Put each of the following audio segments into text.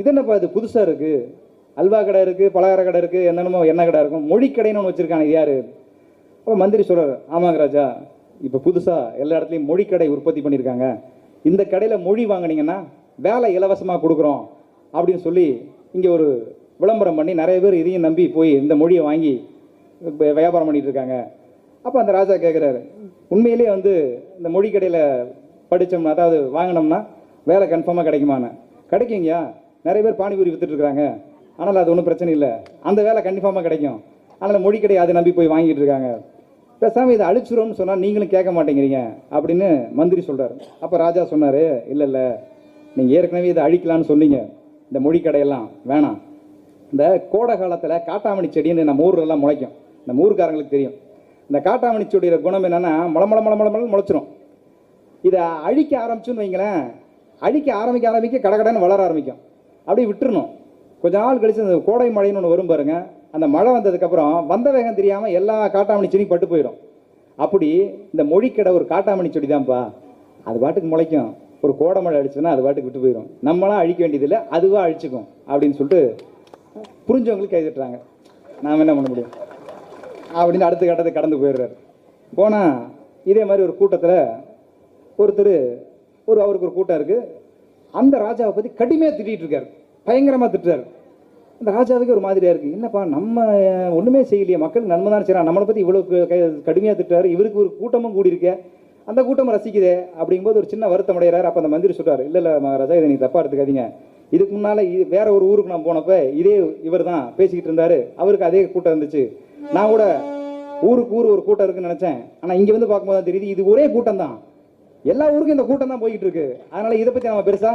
இது என்னப்பா இது புதுசாக இருக்குது அல்வா கடை இருக்குது பலகார கடை இருக்குது என்னென்னமோ எண்ணெய் கடை இருக்கும். மொழி கடைன்னு ஒன்று வச்சுருக்காங்க யார்? அப்போ மந்திரி சொல்கிறார் ஆமாங்க ராஜா இப்போ புதுசாக எல்லா இடத்துலையும் மொழி கடை உற்பத்தி பண்ணியிருக்காங்க. இந்த கடையில் மொழி வாங்குனீங்கன்னா வேலை இலவசமாக கொடுக்குறோம் அப்படின்னு சொல்லி இங்கே ஒரு விளம்பரம் பண்ணி நிறைய பேர் இதையும் நம்பி போய் இந்த மொழியை வாங்கி வியாபாரம் பண்ணிட்டு இருக்காங்க. அப்போ அந்த ராஜா கேட்குறாரு உண்மையிலேயே வந்து இந்த மொழி கடையில் படித்தோம்னா அதாவது வாங்கினோம்னா வேலை கன்ஃபார்மாக கிடைக்குமான்னு. கிடைக்குங்கய்யா. நிறைய பேர் பானிபூரி வித்துட்டு ஆனால் அது ஒன்றும் பிரச்சனை இல்லை. அந்த வேலை கன்ஃபார்மாக கிடைக்கும். அதனால் மொழி கடை அதை நம்பி போய் வாங்கிட்டு இருக்காங்க. பேசாமல் இதை அழிச்சிரும்னு சொன்னால் நீங்களும் கேட்க மாட்டேங்கிறீங்க அப்படின்னு மந்திரி சொல்கிறார் அப்போ ராஜா சொன்னார் இல்லை இல்லை. நீங்கள் ஏற்கனவே இதை அழிக்கலான்னு சொன்னீங்க. இந்த மொழி கடையெல்லாம் வேணாம். இந்த கோடை காலத்தில் காட்டாமணி செடின்னு நம்ம ஊர்லலாம் முளைக்கும். நம்ம ஊருக்காரங்களுக்கு தெரியும். இந்த காட்டாமணி செடியோட குணம் என்னென்னா முளமள முள முள முளைச்சிரும். இதை அழிக்க ஆரம்பிச்சுன்னு வைங்களேன் அழிக்க ஆரம்பிக்க ஆரம்பிக்க கடகடன்னு வளர ஆரம்பிக்கும். அப்படியே விட்டுருணும் கொஞ்ச நாள் கழிச்சு அந்த கோடை மழைன்னு ஒன்று வரும் பாருங்க. அந்த மழை வந்ததுக்கப்புறம் வந்த வேகம் தெரியாமல் எல்லா காட்டாமணி செடியும் பட்டு போயிடும். அப்படி இந்த மொழிக்கடை ஒரு காட்டாமணி செடி தான்ப்பா அது பாட்டுக்கு முளைக்கும். ஒரு கோடை மழை அடிச்சுன்னா அது பாட்டுக்கு விட்டு போயிடும் நம்மளாம் அழிக்க வேண்டியதில்லை அதுவாக அழிச்சுக்கும் அப்படின்னு சொல்லிட்டு புரிஞ்சவங்களுக்கு கைதட்டுறாங்க நாம் என்ன பண்ண முடியும்? அப்படின்னு அடுத்த கட்டத்தை கடந்து போயிடுறாரு. போனால் இதே மாதிரி ஒரு கூட்டத்தில் ஒருத்தர் ஒரு அவருக்கு ஒரு கூட்டம் இருக்குது அந்த ராஜாவை பற்றி கடுமையாக திட்டிகிட்டு இருக்காரு. பயங்கரமாக திட்டுறாரு. அந்த ராஜாவுக்கு ஒரு மாதிரியாக இருக்குது என்னப்பா நம்ம ஒன்றுமே செய்யலையே. மக்களுக்கு நன்மை தான் செய்யறான் நம்மளை பற்றி இவ்வளோ கடுமையாக திட்டுறாரு. இவருக்கு ஒரு கூட்டமும் கூடியிருக்க. அந்த கூட்டம் ரசிக்குதே அப்படிங்கும்போது ஒரு சின்ன வருத்தம் அடைகிறார். அப்போ அந்த மந்திரி சொல்கிறார் இல்லை இல்லை மகாராஜா இதை நீங்கள் தப்பாக எடுத்துக்காதீங்க. இதுக்கு முன்னால் வேற ஒரு ஊருக்கு நான் போனப்போ இதே இவர் தான் பேசிக்கிட்டு இருந்தார். அவருக்கு அதே கூட்டம் இருந்துச்சு. நான் கூட ஊருக்கு ஊர் ஒரு கூட்டம் இருக்குன்னு நினச்சேன். ஆனால் இங்கே வந்து பார்க்கும்போது தான் தெரியுது இது ஒரே கூட்டம் தான் எல்லா ஊருக்கும் இந்த கூட்டம் தான் போய்கிட்டு இருக்கு. அதனால இதை பற்றி நம்ம பெருசா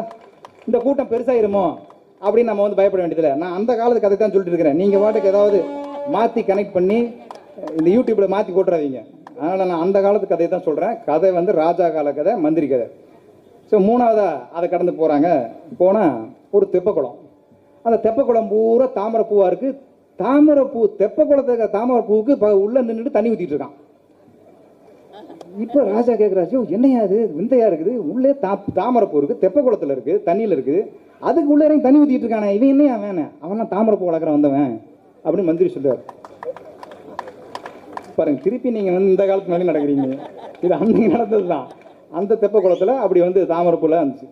இந்த கூட்டம் பெருசாயிருமோ அப்படின்னு நம்ம வந்து பயப்பட வேண்டியதில்லை. நான் அந்த காலத்து கதை தான் சொல்லிட்டு இருக்கிறேன். நீங்கள் வாட்டுக்கு ஏதாவது மாற்றி கனெக்ட் பண்ணி இந்த யூடியூப்ல மாற்றி போட்டுறாதீங்க. அதனால் நான் அந்த காலத்து கதையை தான் சொல்கிறேன் கதை வந்து ராஜா கால கதை மந்திரி கதை. ஸோ மூணாவதா அதை கடந்து போகிறாங்க போனால் ஒரு தெப்பக்குளம். அந்த தெப்பக்குளம் பூரா தாமரை பூவாக இருக்குது தாமரை பூ தெப்பக்குளத்துக்கு தாமரை பூவுக்கு ப- உள்ள நின்றுட்டு தண்ணி ஊற்றிட்டு இருக்கான். இப்போ ராஜா கேட்குறாச்சு என்னையா அது விந்தையா இருக்குது. உள்ளே தா தாமரைப்பூ இருக்குது தெப்பக்குளத்தில் இருக்குது தண்ணியில் இருக்குது அதுக்கு உள்ளே இறங்கி தண்ணி ஊற்றிட்டு இருக்கானே இவன் என்னையா வேணேன் அவன்லாம் தாமரைப்பூ வளர்க்குற வந்தவன் அப்படின்னு மந்திரி சொல்லுவார் பாருங்க திருப்பி நீங்கள் வந்து இந்த காலத்துக்கு முன்னாடி நடக்கிறீங்க. இது அன்னைக்கு நடந்தது தான் அந்த தெப்ப குளத்தில் அப்படி வந்து தாமரைப்பூலாம் இருந்துச்சு.